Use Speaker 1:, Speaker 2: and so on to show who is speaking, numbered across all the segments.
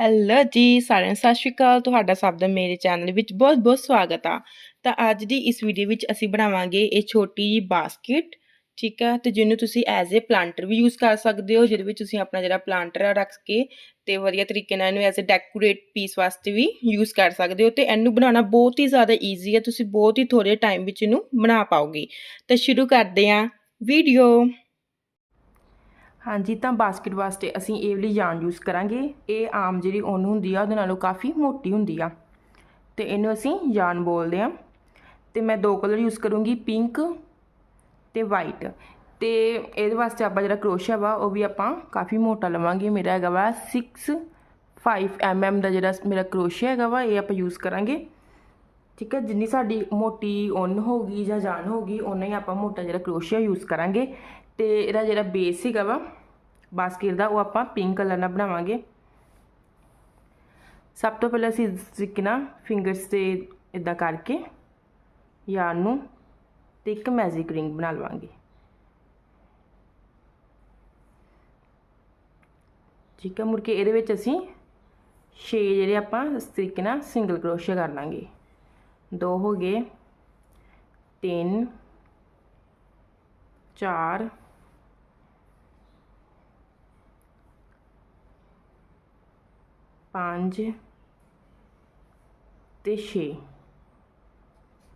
Speaker 1: Hello ਜੀ ਸਾਰਿਆਂ ਸਤਿ ਸ਼੍ਰੀ ਅਕਾਲ, ਤੁਹਾਡਾ ਸਭ ਦਾ ਮੇਰੇ ਚੈਨਲ ਵਿੱਚ ਬਹੁਤ-ਬਹੁਤ ਸਵਾਗਤ ਆ। ਤਾਂ ਅੱਜ ਦੀ ਇਸ ਵੀਡੀਓ ਵਿੱਚ ਅਸੀਂ ਬਣਾਵਾਂਗੇ ਇਹ ਛੋਟੀ ਜੀ ਬਾਸਕਟ ਠੀਕ ਆ? ਤੇ ਜਿਹਨੂੰ ਤੁਸੀਂ ਐਜ਼ ਅ ਪਲਾਂਟਰ ਵੀ ਯੂਜ਼ ਕਰ ਸਕਦੇ ਹੋ, ਜਿਹਦੇ ਵਿੱਚ ਤੁਸੀਂ ਆਪਣਾ ਜਿਹੜਾ ਪਲਾਂਟਰ ਆ ਰੱਖ ਕੇ ਤੇ ਵਧੀਆ ਤਰੀਕੇ ਨਾਲ ਇਹਨੂੰ ਐਜ਼ ਅ ਡੈਕੋਰੇਟ ਪੀਸ ਵਾਸਤੇ ਵੀ ਯੂਜ਼ ਕਰ ਸਕਦੇ ਹੋ। ਤੇ ਇਹਨੂੰ ਬਣਾਉਣਾ ਬਹੁਤ ਹੀ ਜ਼ਿਆਦਾ ਈਜ਼ੀ ਹੈ ਤੁਸੀਂ ਬਹੁਤ ਹੀ ਥੋੜੇ ਟਾਈਮ ਵਿੱਚ ਇਹਨੂੰ ਬਣਾ ਪਾਓਗੇ। ਤਾਂ ਸ਼ੁਰੂ ਕਰਦੇ ਹਾਂ ਵੀਡੀਓ ਹਾਂਜੀ, ਤਾਂ ਬਾਸਕਟ ਵਾਸਤੇ ਅਸੀਂ ਇਹ ਵਾਲੀ ਜਾਨ ਯੂਜ਼ ਕਰਾਂਗੇ। ਇਹ ਆਮ ਜਿਹੜੀ ਉੱਨ ਹੁੰਦੀ ਆ, ਉਹਦੇ ਨਾਲੋਂ ਕਾਫੀ ਮੋਟੀ ਹੁੰਦੀ ਆ। ਤੇ ਇਹਨੂੰ ਅਸੀਂ ਜਾਨ ਬੋਲਦੇ ਆ। ਤੇ ਮੈਂ ਦੋ ਕਲਰ ਯੂਜ਼ ਕਰੂੰਗੀ ਪਿੰਕ ਤੇ ਵਾਈਟ ਤੇ ਇਹਦੇ ਵਾਸਤੇ ਆਪਾਂ ਜਿਹੜਾ ਕਰੋਸ਼ੀਆ ਵਾ, ਉਹ ਵੀ ਆਪਾਂ ਕਾਫੀ ਮੋਟਾ ਲਵਾਂਗੇ। ਮੇਰਾ ਹੈਗਾ ਵਾ 6 5 mm ਦਾ ਜਿਹੜਾ ਮੇਰਾ ਕਰੋਸ਼ਾ ਹੈਗਾ ਵਾ, ਇਹ ਆਪਾਂ ਯੂਜ਼ ਕਰਾਂਗੇ। ਠੀਕ ਹੈ, ਜਿੰਨੀ ਸਾਡੀ ਮੋਟੀ ਉੱਨ ਹੋਗੀ ਜਾਂ ਜਾਨ ਹੋਗੀ ਉਨਾ ਹੀ ਆਪਾਂ ਮੋਟਾ ਜਿਹੜਾ ਕਰੋਸ਼ੀਆ ਯੂਜ਼ ਕਰਾਂਗੇ। ਤੇ ਇਹਦਾ ਜਿਹੜਾ ਬੇਸ ਸੀਗਾ ਵਾ, ਬਾਸਕਟ ਦਾ, ਉਹ ਆਪਾਂ ਪਿੰਕ ਕਲਰ ਨਾਲ ਬਣਾਵਾਂਗੇ। ਸਭ ਤੋਂ ਪਹਿਲਾਂ ਅਸੀਂ ਸਿੱਕਣਾ ਫਿੰਗਰਸ ਤੇ ਇਦਾਂ ਕਰਕੇ ਯਾਰ ਨੂੰ ਤੇ ਇੱਕ ਮੈਜਿਕ ਰਿੰਗ ਬਣਾ ਲਵਾਂਗੇ। ਠੀਕ ਹੈ, ਮੁੜ ਕੇ ਇਹਦੇ ਵਿੱਚ ਅਸੀਂ ਛੇ ਜਿਹੜੇ ਆਪਾਂ ਇਸ ਤਰੀਕੇ ਨਾਲ ਸਿੰਗਲ ਕਰੋਸ਼ੀਆ ਕਰ ਲਾਂਗੇ। ਦੋ ਹੋ ਗਏ। ਤਿੰਨ, ਚਾਰ, ਪੰਜ ਤੇ 6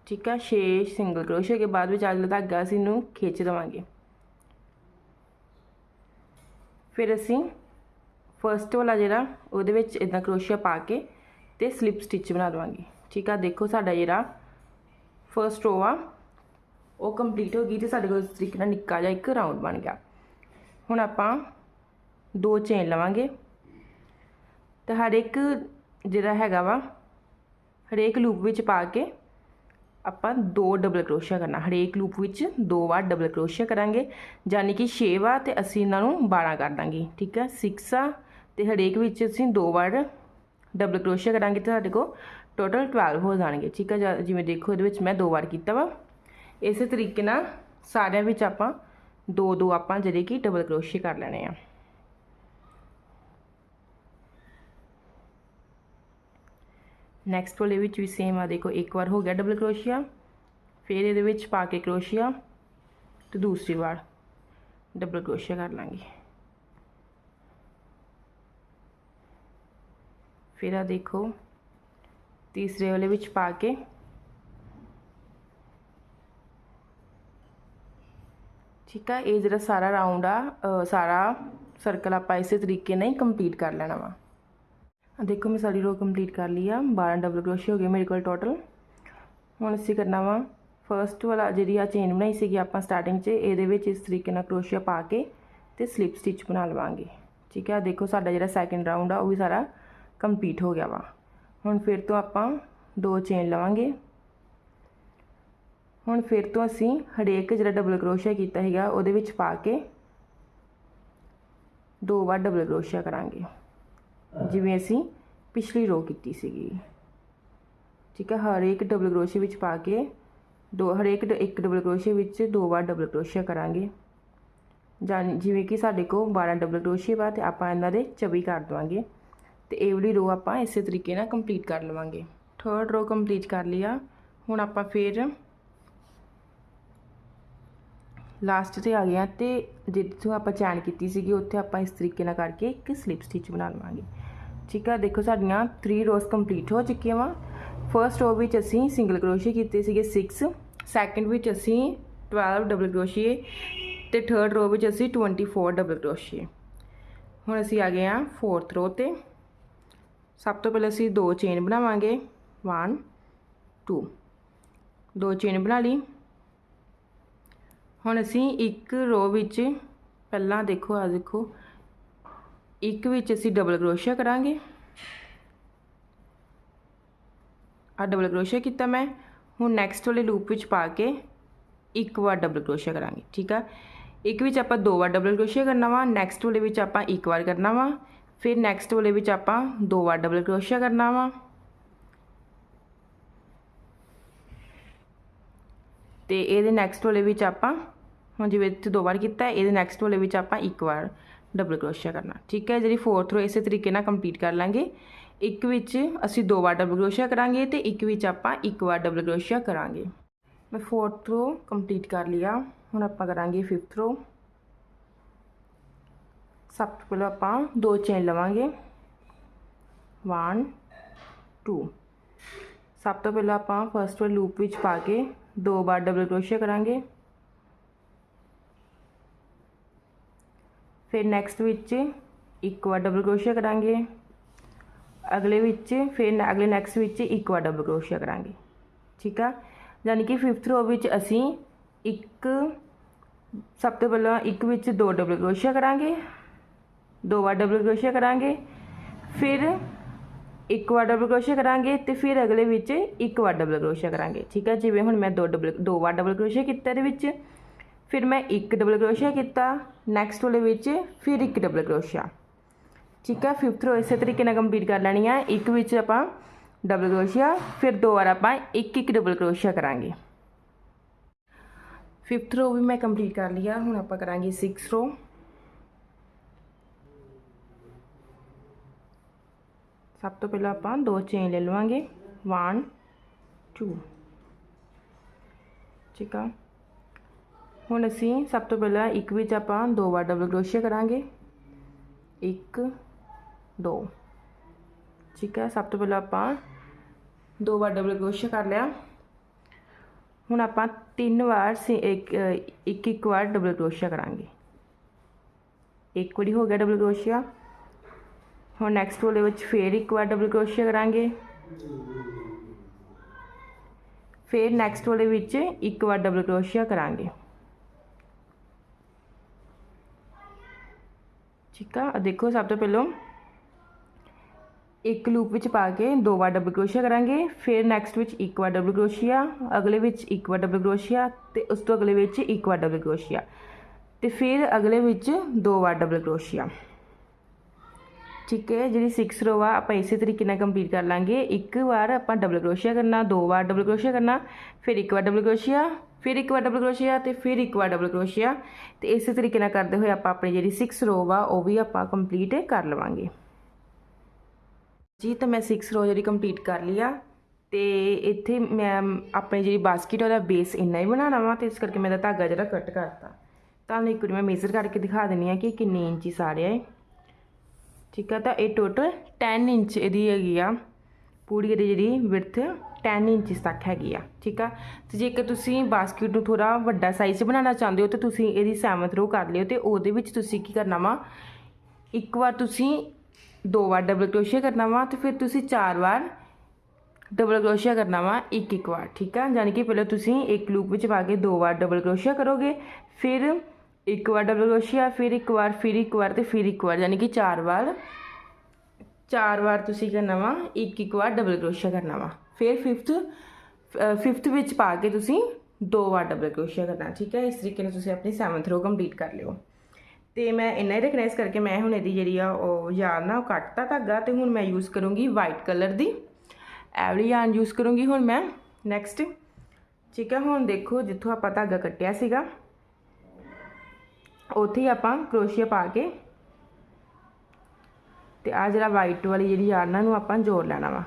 Speaker 1: ਠੀਕ ਆ 6 ਸਿੰਗਲ ਕਰੋਸ਼ੀਆ ਕੇ ਬਾਅਦ ਵਿੱਚ ਅਗਲਾ ਧਾਗਾ ਅਸੀਂ ਨੂੰ ਖਿੱਚ ਦਵਾਂਗੇ। ਫਿਰ ਅਸੀਂ ਫਰਸਟ ਵਾਲਾ ਜਿਹੜਾ, ਉਹਦੇ ਵਿੱਚ ਇਦਾਂ ਕਰੋਸ਼ੀਆ ਪਾ ਕੇ ਤੇ ਸਲਿਪ ਸਟਿਚ ਬਣਾ ਦਵਾਂਗੇ। ਠੀਕ ਆ, ਦੇਖੋ ਸਾਡਾ ਜਿਹੜਾ ਫਰਸਟ ਰੋ ਆ, ਉਹ ਕੰਪਲੀਟ ਹੋ ਗਈ ਤੇ ਸਾਡੇ ਕੋਲ ਇਸ ਤਰੀਕੇ ਨਾਲ ਨਿੱਕਾ ਜਿਹਾ ਇੱਕ ਰਾਉਂਡ ਬਣ ਗਿਆ। ਹੁਣ ਆਪਾਂ ਦੋ ਚੇਨ ਲਵਾਂਗੇ ਤੇ ਹਰ ਇੱਕ ਜਿਹੜਾ ਹੈਗਾ ਵਾ, ਹਰੇਕ ਲੂਪ ਵਿੱਚ ਪਾ ਕੇ ਆਪਾਂ ਦੋ ਡਬਲ ਕਰੋਸ਼ੀਆ ਕਰਨਾ। ਹਰੇਕ ਲੂਪ ਵਿੱਚ ਦੋ ਵਾਰ ਡਬਲ ਕਰੋਸ਼ੀਆ ਕਰਾਂਗੇ, ਯਾਨੀ ਕਿ 6 ਵਾਰ ਤੇ ਅਸੀਂ ਇਹਨਾਂ ਨੂੰ 12 ਕਰ ਦਾਂਗੇ, ਠੀਕ ਹੈ 6 ਆ ਤੇ ਹਰੇਕ ਵਿੱਚ ਅਸੀਂ ਦੋ ਵਾਰ ਡਬਲ ਕਰੋਸ਼ੀਆ ਕਰਾਂਗੇ ਤੇ ਸਾਡੇ ਕੋਲ ਟੋਟਲ 12 ਹੋ ਜਾਣਗੇ, ਠੀਕ ਹੈ ਜਿਵੇਂ ਦੇਖੋ, ਇਹਦੇ ਵਿੱਚ ਮੈਂ ਦੋ ਵਾਰ ਕੀਤਾ ਵਾ। ਇਸੇ ਤਰੀਕੇ ਨਾਲ ਸਾਰਿਆਂ ਵਿੱਚ ਆਪਾਂ ਦੋ ਦੋ ਆਪਾਂ ਜਿਹੜੇ ਕਿ ਡਬਲ ਕਰੋਸ਼ੀਆ ਕਰ ਲੈਣੇ ਆ। ਨੈਕਸਟ ਵਾਲੇ ਵਿੱਚ ਵੀ ਸੇਮ ਆ, ਦੇਖੋ, ਇੱਕ ਵਾਰ ਹੋ ਗਿਆ ਡਬਲ ਕਰੋਸ਼ੀਆ ਫਿਰ ਇਹਦੇ ਵਿੱਚ ਪਾ ਕੇ ਕਰੋਸ਼ੀਆ ਤੇ ਦੂਸਰੀ ਵਾਰ ਡਬਲ ਕਰੋਸ਼ੀਆ ਕਰ ਲਾਂਗੇ। ਫਿਰ ਆ ਦੇਖੋ ਤੀਸਰੇ ਵਾਲੇ ਵਿੱਚ ਪਾ ਕੇ। ਠੀਕ ਆ, ਇਹ ਜਿਹੜਾ ਸਾਰਾ ਰਾਉਂਡ ਆ ਸਾਰਾ ਸਰਕਲ ਆਪਾਂ ਇਸੇ ਤਰੀਕੇ ਨਾਲ ਹੀ ਕੰਪਲੀਟ ਕਰ ਲੈਣਾ ਵਾ। ਦੇਖੋ, ਮੈਂ ਸਾਰੀ ਰੋ ਕੰਪਲੀਟ ਕਰ ਲਈ ਆ। 12 ਡਬਲ ਕਰੋਸ਼ੀ ਹੋ ਗਏ ਮੇਰੇ ਕੋਲ ਟੋਟਲ ਹੁਣ ਅਸੀਂ ਕਰਨਾ ਵਾ ਫਰਸਟ ਵਾਲਾ ਜਿਹੜੀ ਆ ਚੇਨ ਬਣਾਈ ਸੀਗੀ ਆਪਾਂ ਸਟਾਰਟਿੰਗ 'ਚ, ਇਹਦੇ ਵਿੱਚ ਇਸ ਤਰੀਕੇ ਨਾਲ ਕਰੋਸ਼ੀਆ ਪਾ ਕੇ ਤੇ ਸਲਿਪ ਸਟਿਚ ਬਣਾ ਲਵਾਂਗੇ। ਠੀਕ ਹੈ ਦੇਖੋ ਸਾਡਾ ਜਿਹੜਾ ਸੈਕਿੰਡ ਰਾਉਂਡ ਆ, ਉਹ ਵੀ ਸਾਰਾ ਕੰਪਲੀਟ ਹੋ ਗਿਆ ਵਾ। ਹੁਣ ਫਿਰ ਤੋਂ ਆਪਾਂ ਦੋ ਚੇਨ ਲਵਾਂਗੇ। ਹੁਣ ਫਿਰ ਤੋਂ ਅਸੀਂ ਹਰੇਕ ਜਿਹੜਾ ਡਬਲ ਕਰੋਸ਼ੀਆ ਕੀਤਾ ਹੈਗਾ ਉਹਦੇ ਵਿੱਚ ਪਾ ਕੇ ਦੋ ਵਾਰ ਡਬਲ ਕਰੋਸ਼ੀਆ ਕਰਾਂਗੇ। ਜਿਵੇਂ ਅਸੀਂ ਪਿਛਲੀ ਰੋ ਕੀਤੀ ਸੀਗੀ। ਠੀਕ ਹੈ ਹਰ ਇੱਕ ਡਬਲ ਕਰੋਸ਼ੇ ਵਿੱਚ ਪਾ ਕੇ ਦੋ ਹਰ ਇੱਕ ਡਬਲ ਕਰੋਸ਼ੇ ਵਿੱਚ ਦੋ ਵਾਰ ਡਬਲ ਕਰੋਸ਼ੀਆ ਕਰਾਂਗੇ। ਜਿਵੇਂ ਕਿ ਸਾਡੇ ਕੋਲ 12 ਡਬਲ ਕਰੋਸ਼ੇ ਵਾ ਤੇ ਆਪਾਂ ਇਹਨਾਂ ਦੇ 24 ਕਰ ਦਵਾਂਗੇ। ਤੇ ਇਹ ਵਾਲੀ ਰੋ ਆਪਾਂ ਇਸੇ ਤਰੀਕੇ ਨਾਲ ਕੰਪਲੀਟ ਕਰ ਲਵਾਂਗੇ। ਥਰਡ ਰੋ ਕੰਪਲੀਟ ਕਰ ਲਿਆ। ਹੁਣ ਆਪਾਂ ਫਿਰ ਲਾਸਟ ਤੇ ਆ ਗਿਆ ਤੇ ਜਿੱਥੋਂ ਆਪਾਂ ਚੈਨ ਕੀਤੀ ਸੀਗੀ, ਉੱਥੇ ਆਪਾਂ ਇਸ ਤਰੀਕੇ ਨਾਲ ਕਰਕੇ ਇੱਕ ਸਲਿਪ ਸਟਿਚ ਬਣਾ ਲਵਾਂਗੇ। ਠੀਕ ਆ, ਦੇਖੋ ਸਾਡੀਆਂ 3 ਰੋਜ਼ ਕੰਪਲੀਟ ਹੋ ਚੁੱਕੀਆਂ ਵਾ। ਫਰਸਟ ਰੋ ਵਿੱਚ ਅਸੀਂ ਸਿੰਗਲ ਕਰੋਸ਼ੀਏ ਕੀਤੇ ਸੀਗੇ 6 ਸੈਕੰਡ ਵਿੱਚ ਅਸੀਂ 12 ਡਬਲ ਕਰੋਸ਼ੀਏ ਤੇ ਥਰਡ ਰੋ ਵਿੱਚ ਅਸੀਂ 24 ਡਬਲ ਕਰੋਸ਼ੀਏ ਹੁਣ ਅਸੀਂ ਆ ਗਏ ਆ ਫੋਰਥ ਰੋ ਤੇ। ਸਭ ਤੋਂ ਪਹਿਲਾਂ ਅਸੀਂ ਦੋ ਚੇਨ ਬਣਾਵਾਂਗੇ 1 2 ਦੋ ਚੇਨ ਬਣਾ ਲਈ ਹੁਣ ਅਸੀਂ ਇੱਕ ਰੋ ਵਿੱਚ ਪਹਿਲਾਂ ਦੇਖੋ ਆ ਦੇਖੋ ਇੱਕ ਵਿੱਚ ਅਸੀਂ ਡਬਲ ਕਰੋਸ਼ੀਆ ਕਰਾਂਗੇ ਆ ਡਬਲ ਕਰੋਸ਼ੀਆ ਕੀਤਾ ਮੈਂ ਹੁਣ ਨੈਕਸਟ ਵਾਲੇ ਲੂਪ ਵਿੱਚ ਪਾ ਕੇ ਇੱਕ ਵਾਰ ਡਬਲ ਕਰੋਸ਼ੀਆ ਕਰਾਂਗੇ ਠੀਕ ਆ ਇੱਕ ਵਿੱਚ ਆਪਾਂ ਦੋ ਵਾਰ ਡਬਲ ਕਰੋਸ਼ੀਆ ਕਰਨਾ ਵਾ ਨੈਕਸਟ ਵਾਲੇ ਵਿੱਚ ਆਪਾਂ ਇੱਕ ਵਾਰ ਕਰਨਾ ਵਾ ਫਿਰ ਨੈਕਸਟ ਵਾਲੇ ਵਿੱਚ ਆਪਾਂ ਦੋ ਵਾਰ ਡਬਲ ਕਰੋਸ਼ੀਆ ਕਰਨਾ ਵਾ। ਤੇ ਇਹਦੇ ਨੈਕਸਟ ਵਾਲੇ ਵਿੱਚ ਆਪਾਂ, ਹੁਣ ਜਿਵੇਂ ਇੱਥੇ ਦੋ ਵਾਰ ਕੀਤਾ, ਇਹਦੇ ਨੈਕਸਟ ਵਾਲੇ ਵਿੱਚ ਆਪਾਂ ਇੱਕ ਵਾਰ ਡਬਲ ਕਰੋਸ਼ੀਆ ਕਰਨਾ। ਠੀਕ ਹੈ, ਜਿਹੜੀ ਫੋਰਥ ਰੋ ਇਸੇ ਤਰੀਕੇ ਨਾਲ ਕੰਪਲੀਟ ਕਰ ਲਾਂਗੇ। ਇੱਕ ਵਿੱਚ ਅਸੀਂ ਦੋ ਵਾਰ ਡਬਲ ਕਰੋਸ਼ੀਆ ਕਰਾਂਗੇ ਤੇ ਇੱਕ ਵਿੱਚ ਆਪਾਂ ਇੱਕ ਵਾਰ ਡਬਲ ਕਰੋਸ਼ੀਆ ਕਰਾਂਗੇ। ਮੈਂ ਫੋਰਥ ਰੋ ਕੰਪਲੀਟ ਕਰ ਲਿਆ। ਹੁਣ ਆਪਾਂ ਕਰਾਂਗੇ ਫਿਫਥ ਰੋ ਸਭ ਤੋਂ ਪਹਿਲਾਂ ਆਪਾਂ ਦੋ ਚੇਨ ਲਵਾਂਗੇ 1 2 ਸਭ ਤੋਂ ਪਹਿਲਾਂ ਆਪਾਂ ਫਸਟ ਵਾਰ ਲੂਪ ਵਿੱਚ ਪਾ ਕੇ ਦੋ ਵਾਰ ਡਬਲ ਕਰੋਸ਼ੀਆ ਕਰਾਂਗੇ ਫਿਰ ਨੈਕਸਟ ਵਿੱਚ ਇੱਕ ਵਾਰ ਡਬਲ ਕਰੋਸ਼ੀਆ ਕਰਾਂਗੇ ਅਗਲੇ ਵਿੱਚ ਫਿਰ ਅਗਲੇ ਨੈਕਸਟ ਵਿੱਚ ਇੱਕ ਵਾਰ ਡਬਲ ਕਰੋਸ਼ੀਆ ਕਰਾਂਗੇ ਠੀਕ ਆ ਯਾਨੀ ਕਿ ਫਿਫਥ ਰੋ ਵਿੱਚ ਅਸੀਂ ਇੱਕ ਸਭ ਤੋਂ ਪਹਿਲਾਂ ਇੱਕ ਵਿੱਚ ਦੋ ਡਬਲ ਕਰੋਸ਼ੀਆ ਕਰਾਂਗੇ ਦੋ ਵਾਰ ਡਬਲ ਕਰੋਸ਼ੀਆ ਕਰਾਂਗੇ, ਫਿਰ ਇੱਕ ਵਾਰ ਡਬਲ ਕਰੋਸ਼ੀਆ ਕਰਾਂਗੇ ਤੇ ਫਿਰ ਅਗਲੇ ਵਿੱਚ ਇੱਕ ਵਾਰ ਡਬਲ ਕਰੋਸ਼ੀਆ ਕਰਾਂਗੇ। ਠੀਕ ਹੈ, ਜਿਵੇਂ ਹੁਣ ਮੈਂ ਦੋ ਡਬਲ ਦੋ ਵਾਰ ਡਬਲ ਕਰੋਸ਼ੀਆ ਕੀਤਾ ਇਹਦੇ ਵਿੱਚ, ਫਿਰ ਮੈਂ ਇੱਕ ਡਬਲ ਕਰੋਸ਼ੀਆ ਕੀਤਾ ਨੈਕਸਟ ਵਾਲੇ ਵਿੱਚ ਫਿਰ ਇੱਕ ਡਬਲ ਕਰੋਸ਼ੀਆ ਠੀਕ ਹੈ ਫਿਫਥ ਰੋ ਇਸੇ ਤਰੀਕੇ ਨਾਲ ਕੰਪਲੀਟ ਕਰ ਲੈਣੀ ਆ। ਇੱਕ ਵਿੱਚ ਆਪਾਂ ਡਬਲ ਕਰੋਸ਼ੀਆ ਫਿਰ ਦੋ ਵਾਰ ਆਪਾਂ ਇੱਕ ਇੱਕ ਡਬਲ ਕਰੋਸ਼ੀਆ ਕਰਾਂਗੇ। ਫਿਫਥ ਰੋ ਵੀ ਮੈਂ ਕੰਪਲੀਟ ਕਰ ਲਿਆ, ਹੁਣ ਆਪਾਂ ਕਰਾਂਗੇ 6 ਰੋ ਸਭ ਤੋਂ ਪਹਿਲਾਂ ਆਪਾਂ ਦੋ ਚੇਨ ਲੈ ਲਵਾਂਗੇ। 1 2 ਠੀਕ ਆ? ਹੁਣ ਅਸੀਂ ਸਭ ਤੋਂ ਪਹਿਲਾਂ ਇੱਕ ਵਿੱਚ ਆਪਾਂ ਦੋ ਵਾਰ ਡਬਲ ਕਰੋਸ਼ੀਆ ਕਰਾਂਗੇ। ਇੱਕ, ਦੋ। ਠੀਕ ਹੈ ਸਭ ਤੋਂ ਪਹਿਲਾਂ ਆਪਾਂ ਦੋ ਵਾਰ ਡਬਲ ਕਰੋਸ਼ੀਆ ਕਰ ਲਿਆ। ਹੁਣ ਆਪਾਂ ਤਿੰਨ ਵਾਰ ਸੇ- ਇੱਕ ਇੱਕ ਇੱਕ ਵਾਰ ਡਬਲ ਕਰੋਸ਼ੀਆ ਕਰਾਂਗੇ। ਇੱਕ ਵਾਰੀ ਹੋ ਗਿਆ ਡਬਲ ਕਰੋਸ਼ੀਆ ਹੁਣ ਨੈਕਸਟ ਵਾਲੇ ਵਿੱਚ ਫੇਰ ਇੱਕ ਵਾਰ ਡਬਲ ਕਰੋਸ਼ੀਆ ਕਰਾਂਗੇ। ਫੇਰ ਨੈਕਸਟ ਵਾਲੇ ਵਿੱਚ ਇੱਕ ਵਾਰ ਡਬਲ ਕਰੋਸ਼ੀਆ ਕਰਾਂਗੇ। ਠੀਕ ਆ ਦੇਖੋ ਸਭ ਤੋਂ ਪਹਿਲਾਂ ਇੱਕ ਲੂਪ ਵਿੱਚ ਪਾ ਕੇ ਦੋ ਵਾਰ ਡਬਲ ਕਰੋਸ਼ੀਆ ਕਰਾਂਗੇ। ਫਿਰ ਨੈਕਸਟ ਵਿੱਚ ਇੱਕ ਵਾਰ ਡਬਲ ਕਰੋਸ਼ੀਆ ਅਗਲੇ ਵਿੱਚ ਇੱਕ ਵਾਰ ਡਬਲ ਕਰੋਸ਼ੀਆ ਤੇ ਉਸ ਤੋਂ ਅਗਲੇ ਵਿੱਚ ਇੱਕ ਵਾਰ ਡਬਲ ਕਰੋਸ਼ੀਆ ਤੇ ਫਿਰ ਅਗਲੇ ਵਿੱਚ ਦੋ ਵਾਰ ਡਬਲ ਕਰੋਸ਼ੀਆ ਠੀਕ ਹੈ, ਜਿਹੜੀ 6 ਰੋ ਆ, ਆਪਾਂ ਇਸੇ ਤਰੀਕੇ ਨਾਲ ਕੰਪਲੀਟ ਕਰ ਲਾਂਗੇ। ਇੱਕ ਵਾਰ ਆਪਾਂ ਡਬਲ ਕਰੋਸ਼ੀਆ ਕਰਨਾ, ਦੋ ਵਾਰ ਡਬਲ ਕਰੋਸ਼ੀਆ ਕਰਨਾ, ਫਿਰ ਇੱਕ ਵਾਰ ਡਬਲ ਕਰੋਸ਼ੀਆ ਫਿਰ ਇੱਕ ਵਾਰ ਡਬਲ ਕਰੋਸ਼ੀਆ ਤੇ ਫਿਰ ਇੱਕ ਵਾਰ ਡਬਲ ਕਰੋਸ਼ੀਆ ਤੇ ਇਸੇ ਤਰੀਕੇ ਨਾਲ ਕਰਦੇ ਹੋਏ ਆਪਾਂ ਆਪਣੀ ਜਿਹੜੀ 6 ਰੋ ਆ, ਉਹ ਵੀ ਆਪਾਂ ਕੰਪਲੀਟ ਕਰ ਲਵਾਂਗੇ। ਜੀ, ਤਾਂ ਮੈਂ 6 ਰੋ ਜਿਹੜੀ ਕੰਪਲੀਟ ਕਰ ਲਈ ਆ, ਤੇ ਇੱਥੇ ਮੈਂ ਆਪਣੀ ਜਿਹੜੀ ਬਾਸਕਟ ਉਹਦਾ ਬੇਸ ਇੰਨਾ ਹੀ ਬਣਾਉਣਾ ਵਾ, ਤੇ ਇਸ ਕਰਕੇ ਮੈਂ ਦਾ ਧਾਗਾ ਜਿਹੜਾ ਕੱਟ ਕਰਤਾ। ਤੁਹਾਨੂੰ ਇੱਕ ਵਾਰੀ ਮੈਂ ਮੇਜ਼ਰ ਕਰਕੇ ਦਿਖਾ ਦਿੰਨੀ ਆ ਕਿ ਕਿੰਨੇ ਇੰਚੀ ਸਾੜਿਆ ਹੈ ਠੀਕ ਆ, ਤਾਂ ਇਹ ਟੋਟਲ 10 ਇੰਚ ਇਹਦੀ ਹੈਗੀ ਆ। ਪੂਰੀ ਇਹਦੀ ਜਿਹੜੀ ਵਿਡਥ 10 ਇੰਚਸ ਤੱਕ ਹੈਗੀ ਆ, ਠੀਕ ਆ। ਤੇ ਜੇਕਰ ਤੁਸੀਂ ਬਾਸਕਟ ਨੂੰ ਥੋੜਾ ਵੱਡਾ ਸਾਈਜ਼ ਬਣਾਉਣਾ ਚਾਹੁੰਦੇ ਹੋ, ਤਾਂ ਤੁਸੀਂ ਇਹਦੀ 7th ਰੋ ਕਰ ਲਿਓ ਤੇ ਉਹਦੇ ਵਿੱਚ ਤੁਸੀਂ ਕੀ ਕਰਨਾ ਵਾ, ਇੱਕ ਵਾਰ ਤੁਸੀਂ ਦੋ ਵਾਰ ਡਬਲ ਕਰੋਸ਼ੀਆ ਕਰਨਾ ਵਾ ਤੇ ਫਿਰ ਤੁਸੀਂ ਚਾਰ ਵਾਰ ਡਬਲ ਕਰੋਸ਼ੀਆ ਕਰਨਾ ਵਾ ਇੱਕ ਇੱਕ ਵਾਰ, ਠੀਕ ਆ। ਯਾਨੀ ਕਿ ਪਹਿਲਾਂ ਤੁਸੀਂ ਇੱਕ ਲੂਪ ਵਿੱਚ ਪਾ ਕੇ ਦੋ ਵਾਰ ਡਬਲ ਕਰੋਸ਼ੀਆ ਕਰੋਗੇ, ਫਿਰ ਇੱਕ ਵਾਰ ਡਬਲ ਕਰੋਸ਼ੀਆ ਫਿਰ ਇੱਕ ਵਾਰ ਫਿਰ ਇੱਕ ਵਾਰ ਤੇ ਫਿਰ ਇੱਕ ਵਾਰ ਯਾਨੀ ਕਿ ਚਾਰ ਵਾਰ ਚਾਰ ਵਾਰ ਤੁਸੀਂ ਕਰਨਾ ਵਾ ਇੱਕ ਇੱਕ ਵਾਰ ਡਬਲ ਕਰੋਸ਼ੀਆ ਕਰਨਾ ਵਾ ਫਿਰ ਫਿਫਥ ਫਿਫਥ ਵਿੱਚ ਪਾ ਕੇ ਤੁਸੀਂ ਦੋ ਵਾਰ ਡਬਲ ਕਰੋਸ਼ੀਆ ਕਰਨਾ ਠੀਕ ਹੈ ਇਸ ਤਰੀਕੇ ਨਾਲ ਤੁਸੀਂ ਆਪਣੀ 7th ਰੋ ਕੰਪਲੀਟ ਕਰ ਲਿਓ ਤੇ ਮੈਂ ਇੰਨਾ ਹੀ ਰੱਖਣਾ ਇਸ ਕਰਕੇ ਮੈਂ ਹੁਣ ਇਹਦੀ ਜਿਹੜੀ ਆ ਉਹ ਯਾਰ ਨਾ ਉਹ ਕੱਟਤਾ ਧਾਗਾ ਤੇ ਹੁਣ ਮੈਂ ਯੂਜ਼ ਕਰੂੰਗੀ ਵਾਈਟ ਕਲਰ ਦੀ ਐਵਲੀ ਯਾਨ ਯੂਜ਼ ਕਰੂੰਗੀ ਹੁਣ ਮੈਂ ਨੈਕਸਟ ਠੀਕ ਹੈ ਹੁਣ ਦੇਖੋ ਜਿੱਥੋਂ ਆਪਾਂ ਧਾਗਾ ਕੱਟਿਆ ਸੀਗਾ ਉੱਥੇ ਹੀ ਆਪਾਂ ਕਰੋਸ਼ੀਆ ਪਾ ਕੇ ਤੇ ਆ ਜਿਹੜਾ ਵਾਈਟ ਵਾਲੀ ਜਿਹੜੀ ਯਾਰਨਾਂ ਨੂੰ ਆਪਾਂ ਜੋੜ ਲੈਣਾ ਵਾ।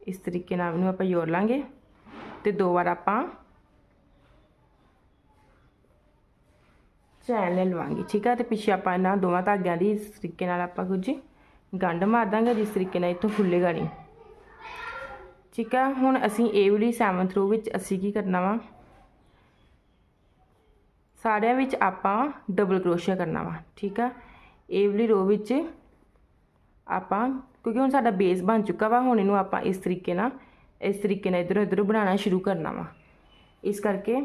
Speaker 1: ਇਸ ਤਰੀਕੇ ਨਾਲ ਇਹਨੂੰ ਆਪਾਂ ਜੋੜ ਲਾਂਗੇ ਤੇ ਦੋ ਵਾਰ ਆਪਾਂ ਚੈਨ ਲੈ ਲਵਾਂਗੇ, ਠੀਕ ਆ? ਤੇ ਪਿੱਛੇ ਆਪਾਂ ਇਹਨਾਂ ਦੋਵਾਂ ਧਾਗਿਆਂ ਦੀ ਇਸ ਤਰੀਕੇ ਨਾਲ ਆਪਾਂ ਕੁਝ ਗੰਢ ਮਾਰ ਦਾਂਗੇ ਜਿਸ ਤਰੀਕੇ ਨਾਲ ਇੱਥੋਂ ਖੁੱਲੇਗਾ ਨਹੀਂ। ਠੀਕ ਆ? ਹੁਣ ਅਸੀਂ ਇਹ ਵਾਲੀ 7th ਰੋ ਵਿੱਚ ਅਸੀਂ ਕੀ ਕਰਨਾ ਵਾ? ਸਾਰਿਆਂ ਵਿੱਚ ਆਪਾਂ ਡਬਲ ਕਰੋਸ਼ੀਆ ਕਰਨਾ ਵਾ, ਠੀਕ ਆ? ਇਹ ਵਾਲੀ ਰੋ ਵਿੱਚ ਆਪਾਂ, ਕਿਉਂਕਿ ਹੁਣ ਸਾਡਾ ਬੇਸ ਬਣ ਚੁੱਕਾ ਵਾ, ਹੁਣ ਇਹਨੂੰ ਆਪਾਂ ਇਸ ਤਰੀਕੇ ਨਾਲ, ਇਸ ਤਰੀਕੇ ਨਾਲ ਇਧਰੋਂ ਇਧਰੋਂ ਬਣਾਉਣਾ ਸ਼ੁਰੂ ਕਰਨਾ ਵਾ। ਇਸ ਕਰਕੇ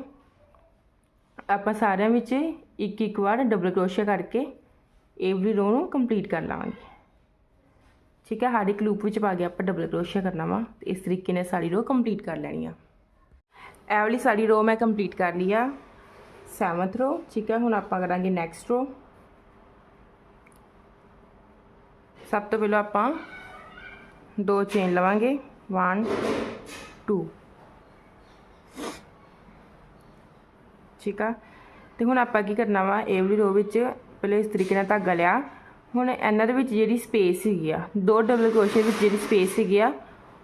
Speaker 1: ਆਪਾਂ ਸਾਰਿਆਂ ਵਿੱਚ ਇੱਕ ਇੱਕ ਵਾਰ ਡਬਲ ਕਰੋਸ਼ੀਆ ਕਰਕੇ ਇਹ ਵਾਲੀ ਰੋ ਨੂੰ ਕੰਪਲੀਟ ਕਰ ਲਾਵਾਂਗੇ ਠੀਕ ਹੈ ਹਰ ਇੱਕ ਲੂਪ ਵਿੱਚ ਪਾ ਕੇ ਆਪਾਂ ਡਬਲ ਕਰੋਸ਼ੀਆ ਕਰਨਾ ਵਾ, ਤੇ ਇਸ ਤਰੀਕੇ ਨਾਲ ਸਾਰੀ ਰੋ ਕੰਪਲੀਟ ਕਰ ਲੈਣੀ ਆ। ਇਹ ਵਾਲੀ ਸਾਰੀ ਰੋ ਮੈਂ ਕੰਪਲੀਟ ਕਰ ਲਈ ਆ। ਸੈਵਨਥ ਰੋ, ਠੀਕ ਹੈ, ਹੁਣ ਆਪਾਂ ਕਰਾਂਗੇ ਨੈਕਸਟ ਰੋ। ਸਭ ਤੋਂ ਪਹਿਲਾਂ ਆਪਾਂ ਦੋ ਚੇਨ ਲਵਾਂਗੇ 1 2 ਠੀਕ ਆ? ਤੇ ਹੁਣ ਆਪਾਂ ਕੀ ਕਰਨਾ ਵਾ ਇਹ ਵਾਲੀ ਰੋ ਵਿੱਚ ਪਹਿਲੇ ਇਸ ਤਰੀਕੇ ਨਾਲ ਧਾਗਾ ਲਿਆ। ਹੁਣ ਇਹਨਾਂ ਦੇ ਵਿੱਚ ਜਿਹੜੀ ਸਪੇਸ ਹੈਗੀ ਆ, ਦੋ ਡਬਲ ਕਰੋਸ਼ੀਆ ਵਿੱਚ ਜਿਹੜੀ ਸਪੇਸ ਹੈਗੀ ਆ,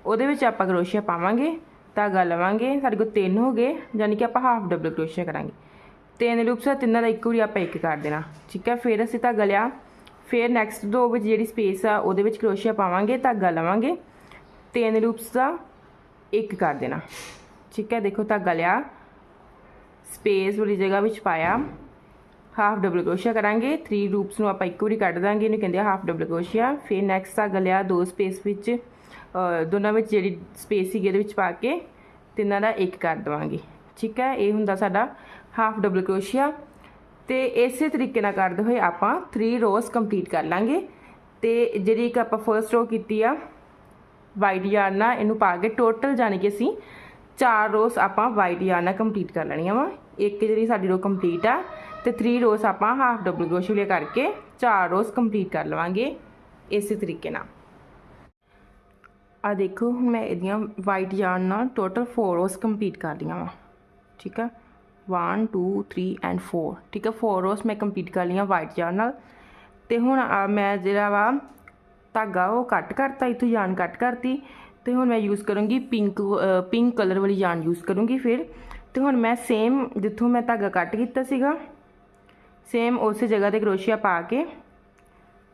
Speaker 1: ਉਹਦੇ ਵਿੱਚ ਆਪਾਂ ਕਰੋਸ਼ੀਆ ਪਾਵਾਂਗੇ, ਧਾਗਾ ਲਵਾਂਗੇ, ਸਾਡੇ ਕੋਲ ਤਿੰਨ ਹੋ ਗਏ, ਯਾਨੀ ਕਿ ਆਪਾਂ ਹਾਫ ਡਬਲ ਕਰੋਸ਼ੀਆ ਕਰਾਂਗੇ। ਤਿੰਨ ਲੂਪਸ ਆ ਤਿੰਨਾਂ ਦਾ ਇੱਕੋ ਹੀ ਆਪਾਂ ਇੱਕ ਕਰ ਦੇਣਾ। ਠੀਕ ਹੈ, ਫਿਰ ਅਸੀਂ ਧਾਗਾ ਲਿਆ। ਫਿਰ ਨੈਕਸਟ ਦੋ ਵਿੱਚ ਜਿਹੜੀ ਸਪੇਸ ਆ, ਉਹਦੇ ਵਿੱਚ ਕਰੋਸ਼ੀਆ ਪਾਵਾਂਗੇ, ਧਾਗਾ ਲਵਾਂਗੇ। ਤਿੰਨ ਲੂਪਸ ਦਾ ਇੱਕ ਕਰ ਦੇਣਾ। ਠੀਕ ਹੈ, ਦੇਖੋ ਧਾਗਾ ਲਿਆ। ਸਪੇਸ ਵਾਲੀ ਜਗ੍ਹਾ ਵਿੱਚ ਪਾਇਆ। ਹਾਫ ਡਬਲ ਕਰੋਸ਼ੀਆ ਕਰਾਂਗੇ। 3 ਲੂਪਸ ਨੂੰ ਆਪਾਂ ਇੱਕੋ ਵਾਰੀ ਕੱਢ ਦਾਂਗੇ, ਇਹਨੂੰ ਕਹਿੰਦੇ ਆ ਹਾਫ ਡਬਲ ਕਰੋਸ਼ੀਆ। ਫਿਰ ਨੈਕਸਟ ਧਾਗਾ ਲਿਆ, ਦੋ ਸਪੇਸ ਵਿੱਚ ਦੋਨਾਂ ਵਿੱਚ ਜਿਹੜੀ ਸਪੇਸ ਸੀਗੀ ਇਹਦੇ ਵਿੱਚ ਪਾ ਕੇ ਤਿੰਨਾਂ ਦਾ ਇੱਕ ਕਰ ਦਵਾਂਗੇ। ਠੀਕ ਹੈ, ਇਹ ਹੁੰਦਾ ਸਾਡਾ ਹਾਫ ਡਬਲ ਕਰੋਸ਼ੀਆ ਤੇ ਇਸੇ ਤਰੀਕੇ ਨਾਲ ਕਰਦੇ ਹੋਏ ਆਪਾਂ 3 ਰੋਜ਼ ਕੰਪਲੀਟ ਕਰ ਲਾਂਗੇ। ਤੇ ਜਿਹੜੀ ਇੱਕ ਆਪਾਂ ਫਰਸਟ ਰੋ ਕੀਤੀ ਆ ਵਾਈਟ ਯਾਰਨ ਨਾਲ ਇਹਨੂੰ ਪਾ ਕੇ ਟੋਟਲ ਜਾਣੀ ਕਿ ਅਸੀਂ ਚਾਰ ਰੋਜ਼ ਆਪਾਂ ਵਾਈਟ ਯਾਰਨ ਨਾਲ ਕੰਪਲੀਟ ਕਰ ਲੈਣੀਆਂ ਵਾ। ਇੱਕ ਜਿਹੜੀ ਸਾਡੀ ਰੋ ਕੰਪਲੀਟ ਆ, ਤੇ 3 ਰੋਜ਼ ਆਪਾਂ ਹਾਫ ਡਬਲ ਕਰੋਸ਼ੀਆ ਕਰਕੇ ਚਾਰ ਰੋਜ਼ ਕੰਪਲੀਟ ਕਰ ਲਵਾਂਗੇ ਇਸੇ ਤਰੀਕੇ ਨਾਲ। ਆ ਦੇਖੋ, ਹੁਣ ਮੈਂ ਇਹਦੀਆਂ ਵਾਈਟ ਯਾਰਨ ਨਾਲ ਟੋਟਲ 4 ਰੋਜ਼ ਕੰਪਲੀਟ ਕਰ ਲਈਆਂ ਵਾ। ਠੀਕ ਆ? 1 2 3 ਐਂਡ 4 ਠੀਕ ਆ 4 ਰੋਜ਼ ਮੈਂ ਕੰਪਲੀਟ ਕਰ ਲਈਆਂ ਵਾਈਟ ਯਾਰਨ ਨਾਲ ਤੇ ਹੁਣ ਆ ਮੈਂ ਜਿਹੜਾ ਵਾ ਧਾਗਾ ਉਹ ਕੱਟ ਕਰਤਾ ਇਥੋਂ ਯਾਨ ਕੱਟ ਕਰਤੀ ਤੇ ਹੁਣ ਮੈਂ ਯੂਜ਼ ਕਰੂੰਗੀ ਪਿੰਕ ਪਿੰਕ ਕਲਰ ਵਾਲੀ ਯਾਨ ਯੂਜ਼ ਕਰੂੰਗੀ ਫਿਰ ਤੇ ਹੁਣ ਮੈਂ ਸੇਮ ਜਿੱਥੋਂ ਮੈਂ ਧਾਗਾ ਕੱਟ ਕੀਤਾ ਸੀਗਾ ਸੇਮ ਉਸੇ ਜਗ੍ਹਾ ਤੇ ਕਰੋਸ਼ੀਆ ਪਾ ਕੇ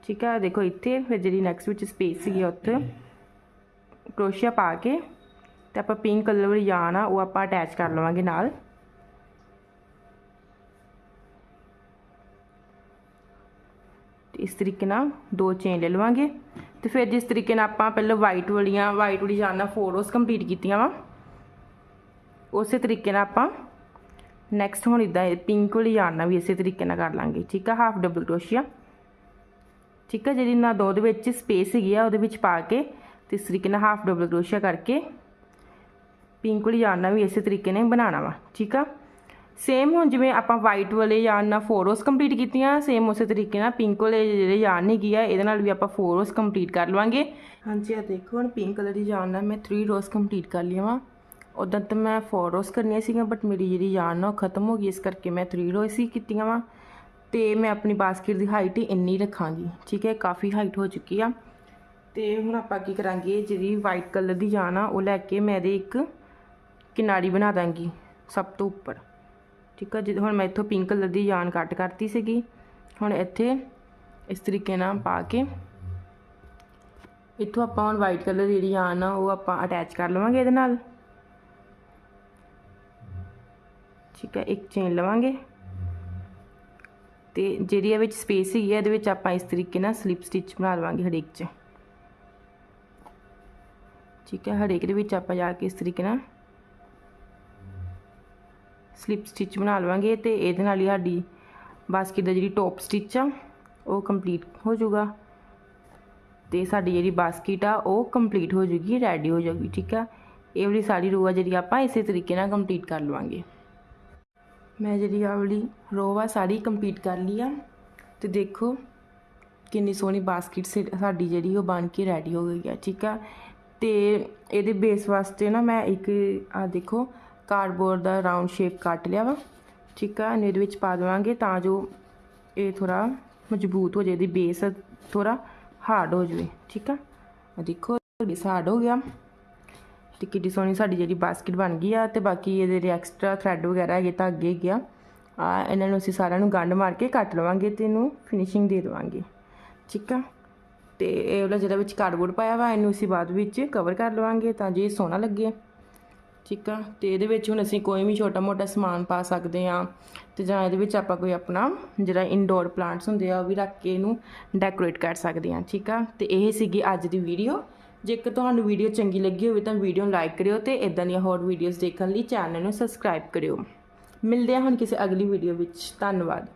Speaker 1: ਠੀਕ ਆ ਦੇਖੋ ਇੱਥੇ ਫਿਰ ਜਿਹੜੀ ਨੈਕਸਟ ਵਿੱਚ ਸਪੇਸ ਸੀਗੀ ਉੱਥੇ ਕਰੋਸ਼ੀਆ ਪਾ ਕੇ ਤੇ ਆਪਾਂ ਪਿੰਕ ਕਲਰ ਵਾਲੀ ਯਾਨ ਆ ਉਹ ਆਪਾਂ ਅਟੈਚ ਕਰ ਲਵਾਂਗੇ ਨਾਲ ਇਸ ਤਰੀਕੇ ਨਾਲ ਦੋ ਚੇਨ ਲੈ ਲਵਾਂਗੇ। ਤੇ ਫਿਰ ਜਿਸ ਤਰੀਕੇ ਨਾਲ ਆਪਾਂ ਪਹਿਲਾਂ ਵਾਈਟ ਵਾਲੀਆਂ ਵਾਈਟ ਵਾਲੀ ਜਾਨ ਨਾਲ ਫੋਰ ਰੋਸ ਕੰਪਲੀਟ ਕੀਤੀਆਂ ਵਾ, ਉਸੇ ਤਰੀਕੇ ਨਾਲ ਆਪਾਂ ਨੈਕਸਟ ਹੁਣ ਇਦਾਂ ਪਿੰਕ ਵਾਲੀ ਯਾਨ ਨਾਲ ਵੀ ਇਸੇ ਤਰੀਕੇ ਨਾਲ ਕਰ ਲਾਂਗੇ, ਠੀਕ ਆ? ਹਾਫ ਡਬਲ ਕਰੋਸ਼ੀਆ ਠੀਕ ਆ? ਜਿਹੜੀ ਨਾ ਦੋ ਦੇ ਵਿੱਚ ਸਪੇਸ ਹੈਗੀ ਆ, ਉਹਦੇ ਵਿੱਚ ਪਾ ਕੇ ਤੇ ਇਸ ਤਰੀਕੇ ਨਾਲ ਹਾਫ ਡਬਲ ਕਰੋਸ਼ੀਆ ਕਰਕੇ ਪਿੰਕ ਵਾਲੀ ਯਾਨ ਨਾਲ ਵੀ ਇਸੇ ਤਰੀਕੇ ਨਾਲ ਬਣਾਉਣਾ ਵਾ, ਠੀਕ ਆ? ਸੇਮ ਹੁਣ ਜਿਵੇਂ ਆਪਾਂ ਵਾਈਟ ਵਾਲੇ ਯਾਨ ਨਾਲ ਫੋਰ ਰੋਸ ਕੰਪਲੀਟ ਕੀਤੀਆਂ ਸੇਮ ਉਸੇ ਤਰੀਕੇ ਨਾਲ ਪਿੰਕ ਵਾਲੇ ਜਿਹੜੇ ਯਾਨ ਹੈਗੀ ਆ, ਇਹਦੇ ਨਾਲ ਵੀ ਆਪਾਂ ਫੋਰ ਰੋਸ ਕੰਪਲੀਟ ਕਰ ਲਵਾਂਗੇ। ਹਾਂਜੀ ਆ ਦੇਖੋ, ਹੁਣ ਪਿੰਕ ਕਲਰ ਦੀ ਯਾਨ ਨਾਲ ਮੈਂ 3 ਰੋਸ ਕੰਪਲੀਟ ਕਰ ਲਈਆਂ ਵਾ। ਉਦੋਂ ਤਾਂ ਮੈਂ ਫੋਰ ਰੋਸ ਕਰਨੀਆਂ ਸੀਗੀਆਂ ਬਟ ਮੇਰੀ ਜਿਹੜੀ ਯਾਨ ਨਾ ਉਹ ਖਤਮ ਹੋ ਗਈ, ਇਸ ਕਰਕੇ ਮੈਂ 3 ਰੋਸ ਹੀ ਕੀਤੀਆਂ ਵਾ। ਤੇ ਮੈਂ ਆਪਣੀ ਬਾਸਕਟ ਦੀ ਹਾਈਟ ਇੰਨੀ ਰੱਖਾਂਗੀ, ਠੀਕ ਹੈ, ਕਾਫੀ ਹਾਈਟ ਹੋ ਚੁੱਕੀ ਆ। ਤੇ ਹੁਣ ਆਪਾਂ ਕੀ ਕਰਾਂਗੇ, ਜਿਹੜੀ ਵਾਈਟ ਕਲਰ ਦੀ ਜਾਨ ਆ, ਉਹ ਲੈ ਕੇ ਮੈਂ ਇਹਦੇ ਇੱਕ ਕਿਨਾਰੀ ਬਣਾ ਦਾਂਗੀ, ਸਭ ਤੋਂ ਉੱਪਰ। ਠੀਕ ਆ ਜਦੋਂ ਹੁਣ ਮੈਂ ਇੱਥੋਂ ਪਿੰਕ ਕਲਰ ਦੀ ਯਾਨ ਕੱਟ ਕਰਤੀ ਸੀਗੀ। ਹੁਣ ਇੱਥੇ ਇਸ ਤਰੀਕੇ ਨਾਲ ਪਾ ਕੇ ਇੱਥੋਂ ਆਪਾਂ ਹੁਣ ਵਾਈਟ ਕਲਰ ਦੀ ਜਿਹੜੀ ਯਾਨ ਆ, ਉਹ ਆਪਾਂ ਅਟੈਚ ਕਰ ਲਵਾਂਗੇ ਇਹਦੇ ਨਾਲ। ਠੀਕ ਹੈ ਇੱਕ ਚੇਨ ਲਵਾਂਗੇ। ਤੇ ਜਿਹੜੀ ਇਹ ਵਿੱਚ ਸਪੇਸ ਹੈਗੀ ਹੈ ਇਹਦੇ ਵਿੱਚ ਆਪਾਂ ਇਸ ਤਰੀਕੇ ਨਾਲ ਸਲਿਪ ਸਟਿਚ ਬਣਾ ਲਵਾਂਗੇ ਹਰੇਕ 'ਚ। ਠੀਕ ਹੈ ਹਰੇਕ ਦੇ ਵਿੱਚ ਆਪਾਂ ਜਾ ਕੇ ਇਸ ਤਰੀਕੇ ਨਾਲ ਸਲਿਪ ਸਟਿਚ ਬਣਾ ਲਵਾਂਗੇ ਤੇ ਇਹਦੇ ਨਾਲ ਹੀ ਸਾਡੀ ਬਾਸਕਟ ਦਾ ਜਿਹੜੀ ਟੌਪ ਸਟਿਚ ਆ, ਉਹ ਕੰਪਲੀਟ ਹੋ ਜਾਊਗਾ। ਤੇ ਸਾਡੀ ਜਿਹੜੀ ਬਾਸਕਟ ਆ, ਉਹ ਕੰਪਲੀਟ ਹੋ ਜੂਗੀ ਰੈਡੀ ਹੋ ਜਾਊਗੀ, ਠੀਕ ਆ? ਇਹ ਵਾਲੀ ਸਾਰੀ ਰੋ ਆ ਜਿਹੜੀ ਆਪਾਂ ਇਸੇ ਤਰੀਕੇ ਨਾਲ ਕੰਪਲੀਟ ਕਰ ਲਵਾਂਗੇ। ਮੈਂ ਜਿਹੜੀ ਆ ਵਾਲੀ ਰੋ ਆ, ਸਾਰੀ ਕੰਪਲੀਟ ਕਰ ਲਈ ਆ। ਤੇ ਦੇਖੋ ਕਿੰਨੀ ਸੋਹਣੀ ਬਾਸਕਟ ਸਾਡੀ ਜਿਹੜੀ ਉਹ ਬਣ ਕੇ ਰੈਡੀ ਹੋ ਗਈ ਆ, ਠੀਕ ਆ? ਤੇ ਇਹਦੇ ਬੇਸ ਵਾਸਤੇ ਨਾ ਮੈਂ ਇੱਕ ਆ ਦੇਖੋ ਕਾਰਡਬੋਰਡ ਦਾ ਰਾਉਂਡ ਸ਼ੇਪ ਕੱਟ ਲਿਆ ਵਾ। ਠੀਕ ਆ ਇਹਨੂੰ ਇਹਦੇ ਵਿੱਚ ਪਾ ਦੇਵਾਂਗੇ ਤਾਂ ਜੋ ਇਹ ਥੋੜਾ ਮਜ਼ਬੂਤ ਹੋ ਜਾਏ, ਇਹਦੀ ਬੇਸ ਥੋੜਾ ਹਾਰਡ ਹੋ ਜਾਵੇ। ਠੀਕ ਆ ਦੇਖੋ ਬੇਸ ਹਾਰਡ ਹੋ ਗਿਆ। ਤੇ ਕਿੱਡੀ ਸੋਹਣੀ ਸਾਡੀ ਜਿਹੜੀ ਬਾਸਕਟ ਬਣ ਗਈ ਆ ਤੇ ਬਾਕੀ ਇਹਦੇ ਜਿਹੜੇ ਐਕਸਟਰਾ ਥਰੈਡ ਵਗੈਰਾ ਹੈਗੇ ਤਾਂ ਅੱਗੇ ਗਿਆ। ਆ ਇਹਨਾਂ ਨੂੰ ਅਸੀਂ ਸਾਰਿਆਂ ਨੂੰ ਗੰਢ ਮਾਰ ਕੇ ਕੱਟ ਲਵਾਂਗੇ ਤੇ ਇਹਨੂੰ ਫਿਨਿਸ਼ਿੰਗ ਦੇ ਦੇਵਾਂਗੇ। ਠੀਕ ਆ, ਤੇ ਇਹ ਵਾਲਾ ਜਿਹੜਾ ਵਿੱਚ ਕਾਰਡਬੋਰਡ ਪਾਇਆ ਵਾ, ਇਹਨੂੰ ਅਸੀਂ ਬਾਅਦ ਵਿੱਚ ਕਵਰ ਕਰ ਲਵਾਂਗੇ ਤਾਂ ਜੇ ਸੋਹਣਾ ਲੱਗੇ। ਠੀਕ ਆ? ਤੇ ਇਹਦੇ ਵਿੱਚ ਹੁਣ ਅਸੀਂ ਕੋਈ ਵੀ ਛੋਟਾ ਮੋਟਾ ਸਮਾਨ ਪਾ ਸਕਦੇ ਆ। ਤੇ ਜਾਂ ਇਹਦੇ ਵਿੱਚ ਆਪਾਂ ਕੋਈ ਆਪਣਾ ਜਿਹੜਾ ਇਨਡੋਰ ਪਲਾਂਟਸ ਹੁੰਦੇ ਆ, ਉਹ ਵੀ ਰੱਖ ਕੇ ਇਹਨੂੰ ਡੈਕੋਰੇਟ ਕਰ ਸਕਦੇ ਆ, ਠੀਕ ਆ? ਤੇ ਇਹ ਸੀਗੀ ਅੱਜ ਦੀ ਵੀਡੀਓ ਜੇਕਰ ਤੁਹਾਨੂੰ ਵੀਡੀਓ ਚੰਗੀ ਲੱਗੀ ਹੋਵੇ ਤਾਂ ਵੀਡੀਓ ਨੂੰ ਲਾਈਕ ਕਰਿਓ ਤੇ ਇਦਾਂ ਦੀਆਂ ਹੋਰ ਵੀਡੀਓਜ਼ ਦੇਖਣ ਲਈ ਚੈਨਲ ਨੂੰ ਸਬਸਕ੍ਰਾਈਬ ਕਰਿਓ। ਮਿਲਦੇ ਹਾਂ ਹੁਣ ਕਿਸੇ ਅਗਲੀ ਵੀਡੀਓ ਵਿੱਚ। ਧੰਨਵਾਦ।